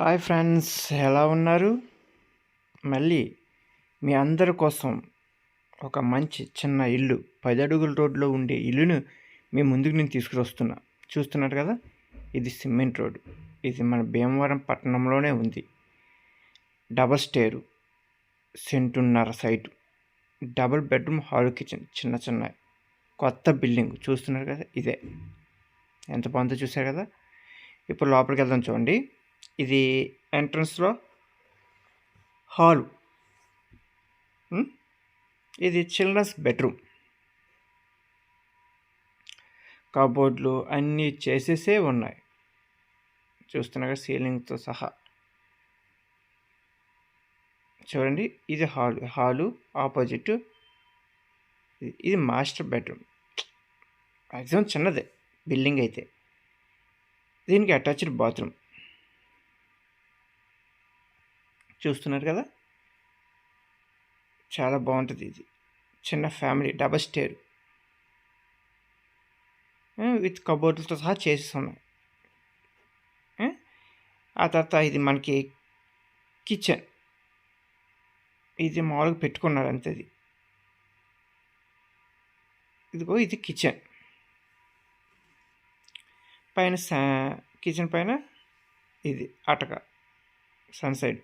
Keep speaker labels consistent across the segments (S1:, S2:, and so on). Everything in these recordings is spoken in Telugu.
S1: హాయ్ ఫ్రెండ్స్ ఎలా ఉన్నారు? మళ్ళీ మీ అందరి కోసం ఒక మంచి చిన్న ఇల్లు పది అడుగుల రోడ్లో ఉండే ఇల్లును మీ ముందుకు నేను తీసుకురొస్తున్నా. చూస్తున్నారు కదా? ఇది సిమెంట్ రోడ్ ఇది మన భీమవరం పట్టణంలోనే ఉంది. Double stair సెంటున్నర site double bedroom hall kitchen చిన్న చిన్న కొత్త బిల్డింగ్. చూస్తున్నారు కదా? ఇదే. ఎంత బాగుందో చూసారు కదా? ఇప్పుడు లోపలికి వెళ్దాం చూడండి. ఇది ఎంట్రన్స్లో హాలు. ఇది చిల్డ్రన్స్ బెడ్రూమ్. కబోర్డ్లు అన్నీ చేసేసే ఉన్నాయి. చూస్తున్నాగా సీలింగ్తో సహా. చూడండి ఇది హాలు. Hall opposite. ఇది మాస్టర్ బెడ్రూమ్. మ్యాక్సిమం చిన్నదే. బిల్డింగ్ అయితే. దీనికి అటాచ్డ్ బాత్రూమ్. చూస్తున్నారు కదా? చాలా బాగుంటుంది ఇది. చిన్న ఫ్యామిలీ డబల్ స్టేర్. విత్ కబోర్డ్లతో సహా చేసేస్తున్నాయి ఆ తర్వాత ఇది మనకి కిచెన్. ఇది మామూలుగా పెట్టుకున్నారు అంతే ఇది ఇదిగో ఇది కిచెన్. పైన కిచెన్ పైన ఇది అటక సన్ సైడ్.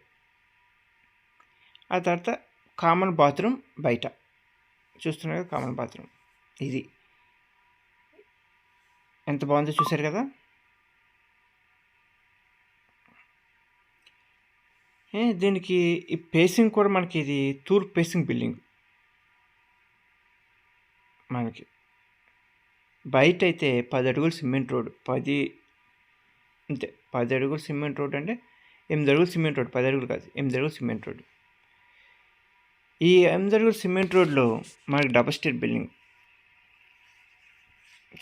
S1: ఆ తర్వాత కామన్ బాత్రూమ్ బయట. చూస్తున్నారు కామన్ బాత్రూమ్ ఇది. ఎంత బాగుందో చూసారు కదా? దీనికి ఈ పేసింగ్ కూడా మనకి ఇది తూర్పు పేసింగ్ బిల్డింగ్ మనకి. బయట అయితే పది అడుగులు సిమెంట్ రోడ్ పది అంతే పది అడుగులు సిమెంట్ రోడ్ అంటే ఎనిమిది అడుగులు సిమెంట్ రోడ్ పది అడుగులు కాదు ఎనిమిది అడుగులు సిమెంట్ రోడ్ ఈ ఎనిమిది సిమెంట్ రోడ్లో మనకి డబల్ స్టేట్ బిల్డింగ్.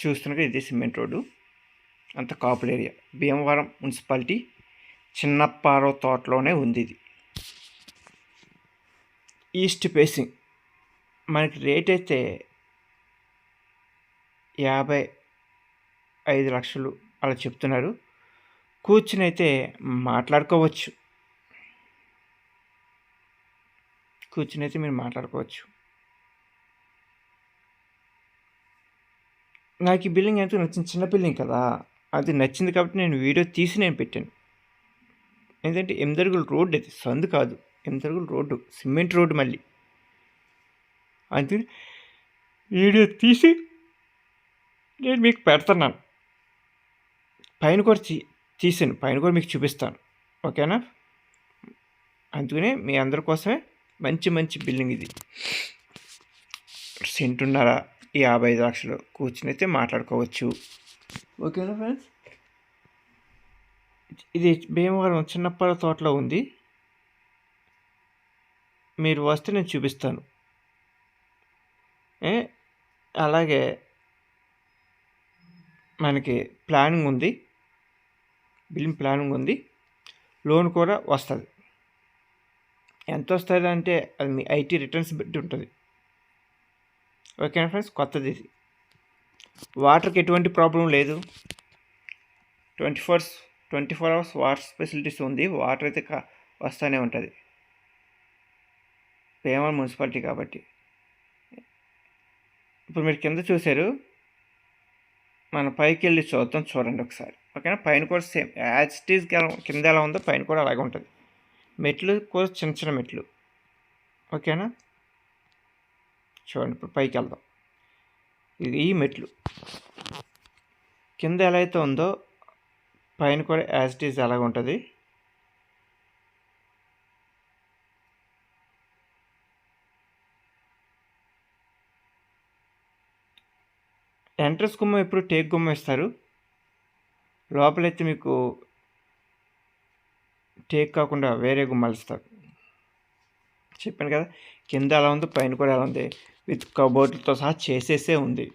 S1: చూస్తున్నగా ఇది సిమెంట్ రోడ్డు. అంత కాపుల్ ఏరియా. భీమవరం మున్సిపాలిటీ చిన్నప్పారో తోటలోనే ఉంది ఇది. East facing. మనకి రేట్ అయితే యాభై ఐదు లక్షలు అలా చెప్తున్నారు. కూర్చుని అయితే మాట్లాడుకోవచ్చు. కూర్చుని అయితే మీరు మాట్లాడుకోవచ్చు. నాకు ఈ బిల్డింగ్ ఎంతో నచ్చింది. చిన్న బిల్డింగ్ కదా. అది నచ్చింది కాబట్టి నేను వీడియో తీసి నేను పెట్టాను. ఎందుకంటే ఎనిమిదరుగుల రోడ్డు అది. సందు కాదు. ఎనిమిదరుగుల రోడ్డు. సిమెంట్ రోడ్డు మళ్ళీ. అందుకని వీడియో తీసి నేను మీకు పెడుతున్నాను పైన కూడా తీసాను. పైన కూడా మీకు చూపిస్తాను. ఓకేనా? అందుకనే మీ అందరి కోసమే మంచి మంచి బిల్డింగ్ ఇది. సెంటున్నర యాభై ఐదు లక్షలు కూర్చుని అయితే మాట్లాడుకోవచ్చు. ఓకేనా ఫ్రెండ్స్? ఇది భీమవరం చిన్నప్పటి తోటలో ఉంది. మీరు వస్తే నేను చూపిస్తాను. అలాగే మనకి ప్లానింగ్ ఉంది. బిల్డింగ్ ప్లానింగ్ ఉంది. లోన్ కూడా వస్తుంది. ఎంత వస్తుంది అంటే అది మీ ఐటీ రిటర్న్స్ బట్టి ఉంటుంది. ఓకేనా ఫ్రెండ్స్? కొత్తది ఇది. వాటర్కి ఎటువంటి ప్రాబ్లం లేదు. Twenty fours twenty four hours water facilities ఉంది. వాటర్ అయితే వస్తూనే ఉంటుంది. పేమల్ మున్సిపాలిటీ కాబట్టి. ఇప్పుడు మీరు కింద చూశారు. మన పైకి వెళ్ళి చూద్దాం చూడండి ఒకసారి. ఓకేనా? పైన కూడా సేమ్ యాజ్ ఇట్ కింద ఎలా ఉందో పైన కూడా అలాగే ఉంటుంది. మెట్లు కూడా చిన్న చిన్న మెట్లు. ఓకేనా? చూడండి ఇప్పుడు పైకి వెళ్దాం. ఇది ఈ మెట్లు. కింద ఎలా అయితే ఉందో పైన కూడా యాజ్ ఇట్ ఈజ్ అలాగ ఉంటుంది? ఎంట్రన్స్ గుమ్మ ఎప్పుడు టేక్ గుమ్మ ఇస్తారు లోపలైతే మీకు టేక్ కాకుండా వేరే మలుస్తారు చెప్పాను కదా కింద ఎలా ఉంది పైన కూడా ఎలా ఉంది. విత్ కబోర్డ్లతో సహా చేసేసే ఉంది.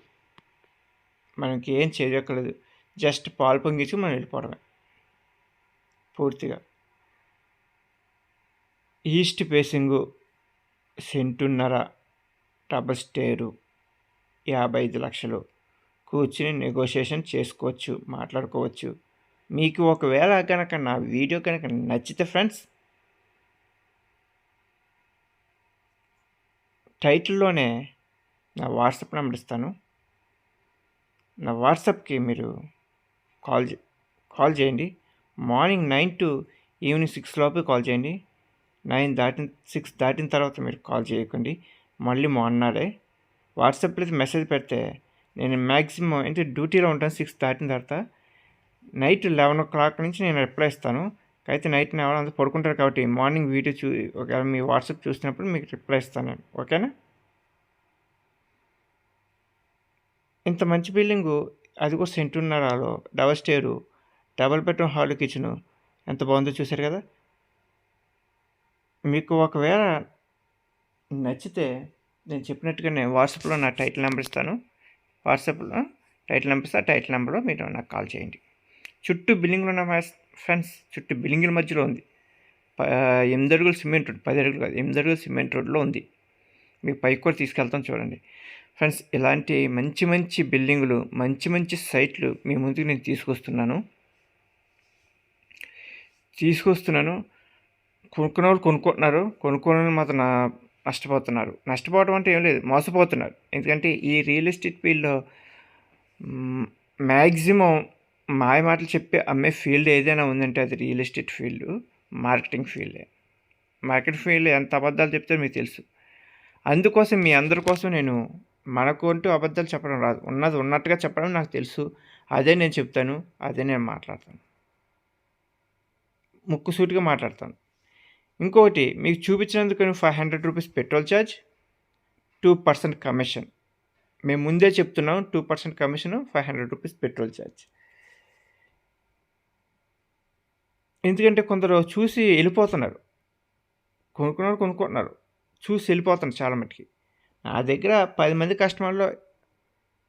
S1: మనకి ఏం చేయక్కర్లేదు. జస్ట్ పాలు పొంగించి మనం వెళ్ళిపోవడమే. పూర్తిగా. ఈస్ట్ ఫేసింగు సెంటున్నర డబల్ స్టేరు యాభై ఐదు లక్షలు. కూర్చుని నెగోషియేషన్ చేసుకోవచ్చు మాట్లాడుకోవచ్చు. మీకు ఒకవేళ కనుక నా వీడియో కనుక నచ్చితే ఫ్రెండ్స్ టైటిల్లోనే నా వాట్సాప్ నెంబర్ ఇస్తాను. నా వాట్సాప్కి మీరు కాల్ కాల్ చేయండి. Morning nine to evening six లోపే కాల్ చేయండి. నైన్ దాటిన సిక్స్ దాటిన తర్వాత మీరు కాల్ చేయకండి. మళ్ళీ మార్నాడే వాట్సాప్లో మెసేజ్ పెడితే నేను మ్యాక్సిమం అంటే డ్యూటీలో ఉంటాను సిక్స్ దాటిన తర్వాత నైట్ లెవెన్ ఓ క్లాక్ నుంచి నేను రిప్లై ఇస్తాను. అయితే నైట్ ఎవరంతా పడుకుంటారు కాబట్టి మార్నింగ్ వీడియో చూ ఒకవేళ మీ వాట్సాప్ చూసినప్పుడు మీకు రిప్లై ఇస్తాను నేను. ఓకేనా? ఇంత మంచి బిల్డింగు అది కూడా సెంటున్నరాలో double stair double bedroom hall kitchen. ఎంత బాగుందో చూశారు కదా? మీకు ఒకవేళ నచ్చితే నేను చెప్పినట్టుగానే వాట్సాప్లో నా టైటిల్ నెంబర్ ఇస్తాను. వాట్సాప్లో టైటిల్ నెంబర్ ఇస్తా. టైటిల్ నెంబర్లో మీరు నాకు కాల్ చేయండి. చుట్టూ బిల్డింగ్లు ఉన్న ఫ్రెండ్స్ చుట్టూ బిల్డింగ్ల మధ్యలో ఉంది. ఎనిమిది అడుగులు సిమెంట్ రోడ్ పది అడుగులు కాదు ఎనిమిది అడుగులు సిమెంట్ రోడ్లో ఉంది. మీకు పైకి కూడా తీసుకెళ్తాం చూడండి. ఫ్రెండ్స్ ఇలాంటి మంచి మంచి బిల్డింగులు మంచి మంచి సైట్లు మీ ముందుకు నేను తీసుకొస్తున్నాను. తీసుకొస్తున్నాను. కొనుక్కునే వాళ్ళు కొనుక్కుంటున్నారు. కొనుక్కోని మాత్రం నష్టపోతున్నారు. నష్టపోవడం అంటే ఏం లేదు మోసపోతున్నారు. ఎందుకంటే ఈ రియల్ ఎస్టేట్ ఫీల్డ్లో మ్యాక్సిమం మాయ మాటలు చెప్పి అమ్మే ఫీల్డ్ ఏదైనా ఉందంటే అది రియల్ ఎస్టేట్ ఫీల్డ్ మార్కెటింగ్ ఫీల్డే. మార్కెట్ ఫీల్డ్ ఎంత అబద్ధాలు చెప్తారో మీకు తెలుసు. అందుకోసం మీ అందరి కోసం నేను మనకు అంటూ అబద్ధాలు చెప్పడం రాదు. ఉన్నది ఉన్నట్టుగా చెప్పడం నాకు తెలుసు. అదే నేను చెప్తాను. అదే నేను మాట్లాడతాను. ముక్కుసూటిగా మాట్లాడతాను. ఇంకొకటి మీకు చూపించినందుకు five hundred rupees petrol charge two percent commission. మేము ముందే చెప్తున్నాం two percent commission five hundred rupees petrol charge. ఎందుకంటే కొందరు చూసి వెళ్ళిపోతున్నారు. కొనుక్కున్నారు కొనుక్కుంటున్నారు. చూసి వెళ్ళిపోతున్నారు చాలా మటుకి. నా దగ్గర పది మంది కస్టమర్లో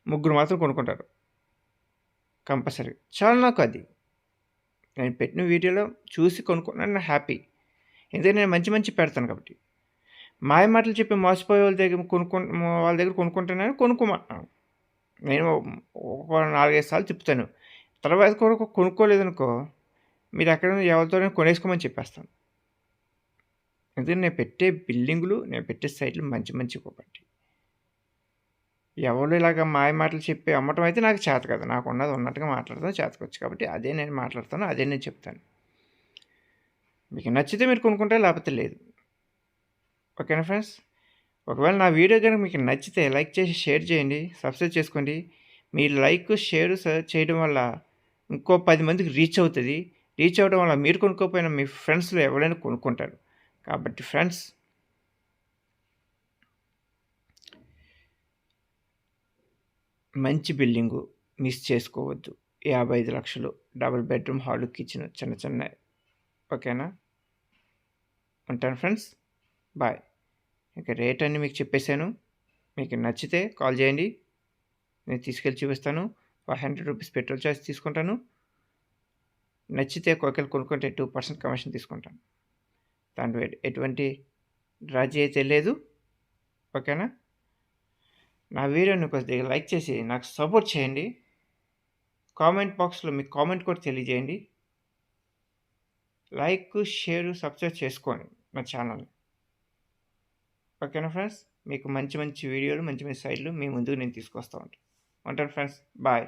S1: ముగ్గురు మాత్రం కొనుక్కుంటారు. కంపల్సరీ. చాలా నాకు అది. నేను పెట్టిన వీడియోలో చూసి కొనుక్కున్నాను నేను హ్యాపీ. ఎందుకంటే నేను మంచి మంచి పెడతాను కాబట్టి. మాయ మాటలు చెప్పి మోసపోయే వాళ్ళ దగ్గర కొనుక్కు వాళ్ళ దగ్గర కొనుక్కుంటున్నాను కొనుక్కోమంటున్నాను. నేను ఒక నాలుగైదు సార్లు చెప్తాను తర్వాత కూడా కొనుక్కోలేదనుకో మీరు అక్కడ ఎవరితోనే కొనేసుకోమని చెప్పేస్తాను. ఎందుకంటే నేను పెట్టే బిల్డింగులు నేను పెట్టే సైట్లు మంచి మంచి కాబట్టి. ఎవరు ఇలాగ మాయ మాటలు చెప్పి అమ్మటం అయితే నాకు చేత కదా. నాకు ఉన్నది ఉన్నట్టుగా మాట్లాడతాను చేతకొచ్చు కాబట్టి అదే నేను మాట్లాడతాను అదే నేను చెప్తాను. మీకు నచ్చితే మీరు కొనుక్కుంటే లేకపోతే లేదు. ఓకేనా ఫ్రెండ్స్? ఒకవేళ నా వీడియో కనుక మీకు నచ్చితే లైక్ చేసి షేర్ చేయండి సబ్స్క్రైబ్ చేసుకోండి. మీ లైక్ షేర్ చేయడం వల్ల ఇంకో పది మందికి రీచ్ అవుతుంది. రీచ్ అవ్వడం వల్ల మీరు కొనుక్కోపోయినా మీ ఫ్రెండ్స్లో ఎవరైనా కొనుక్కుంటారు. కాబట్టి ఫ్రెండ్స్ మంచి బిల్డింగు మిస్ చేసుకోవద్దు. యాభై ఐదు లక్షలు డబుల్ బెడ్రూమ్ హాల్ కిచెన్ చిన్న చిన్న ఓకేనా? ఉంటాను ఫ్రెండ్స్. బాయ్. ఇక రేట్ అన్నీ మీకు చెప్పేశాను. మీకు నచ్చితే కాల్ చేయండి. నేను తీసుకెళ్ళి చూపిస్తాను. Five hundred rupees petrol charge తీసుకుంటాను. నచ్చితే ఒకవేళ కొనుక్కుంటే టూ పర్సెంట్ కమిషన్ తీసుకుంటాను. దాంట్లో ఎటువంటి రాజీ అయితే లేదు. ఓకేనా? నా వీడియోని కొద్దిగా లైక్ చేసి నాకు సపోర్ట్ చేయండి. కామెంట్ బాక్స్లో మీ కామెంట్ కూడా తెలియజేయండి. లైక్ షేర్ సబ్స్క్రైబ్ చేసుకోండి నా ఛానల్. ఓకేనా ఫ్రెండ్స్? మీకు మంచి మంచి వీడియోలు మంచి మంచి సైడ్లు మీ ముందుకు నేను తీసుకొస్తూ ఉంటాను. ఉంటాను ఫ్రెండ్స్. బాయ్.